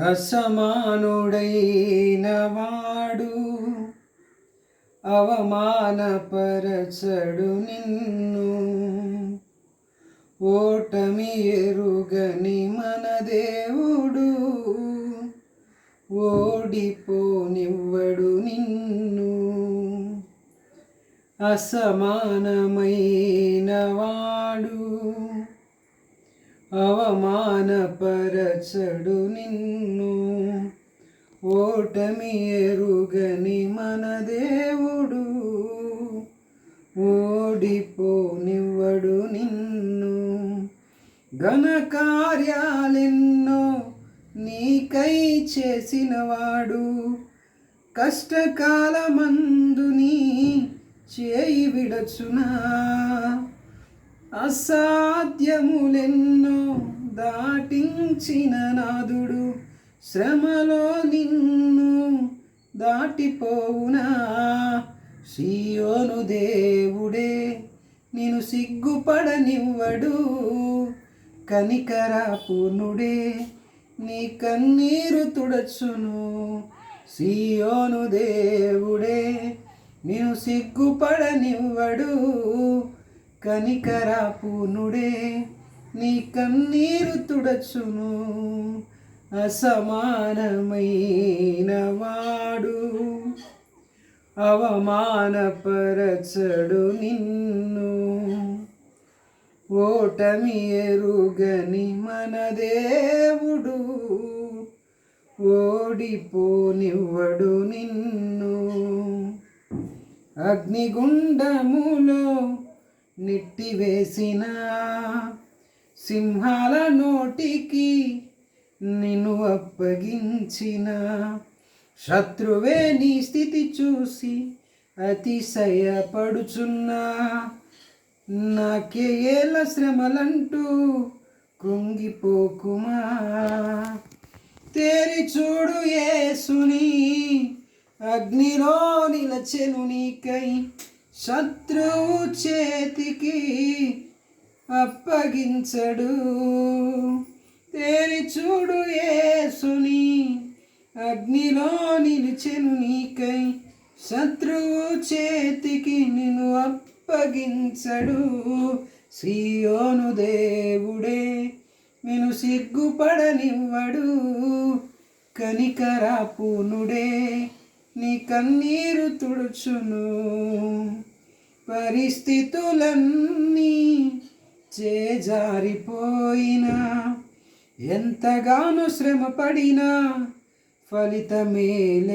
అసమానుడైన వాడు అవమానపరచడు నిన్ను. ఓటమి ఎరుగని మన దేవుడు ఓడిపోనివ్వడు నిన్ను. అసమానమైన వాడు అవమానపరచడు నిన్ను. ఓటమి ఎరుగని మన దేవుడు. ఓడిపోనివ్వడు నిన్ను. ఘనకార్యాలెన్నో నీకై చేసినవాడు. కష్టకాలమందుని చేయి విడచునా. అసాధ్యములెన్నో దాటించిన నాదుడు శ్రమలో నిన్ను దాటిపోవునా? సియోను దేవుడే నేను సిగ్గుపడనివ్వడు. కనికరాపునుడే నీ కన్నీరు తుడచును. సియోను దేవుడే నేను సిగ్గుపడనివ్వడు. కనికరాపునుడే నీ కన్నీరు తుడచును. అసమానమైన వాడు. అవమానపరచడు నిన్ను. ఓటమి ఎరుగని మన దేవుడు. ఓడిపోనివ్వడు నిన్ను. అగ్నిగుండములో నెట్టివేసిన సింహాల నోటికి నిన్ను అప్పగించిన. శత్రువే నీ స్థితి చూసి అతిశయపడుచున్నా. నాకే ఏల శ్రమలంటూ కృంగిపోకుమా? తేరి చూడు ఏసుని అగ్నిలో నిలచెను నీకై శత్రువు చేతికి అప్పగించడు. తేరి చూడు ఏసుని అగ్నిలో నిలిచెను నీకై. శత్రువు చేతికి నిన్ను అప్పగించడు. సియోను దేవుడే నేను సిగ్గుపడనివ్వడు. కనికరాపునుడే నీ కన్నీరు తుడుచును. పరిస్థితులన్నీ చేజారిపోయినా ఎంతగానో శ్రమ పడినా ఫలితమేలే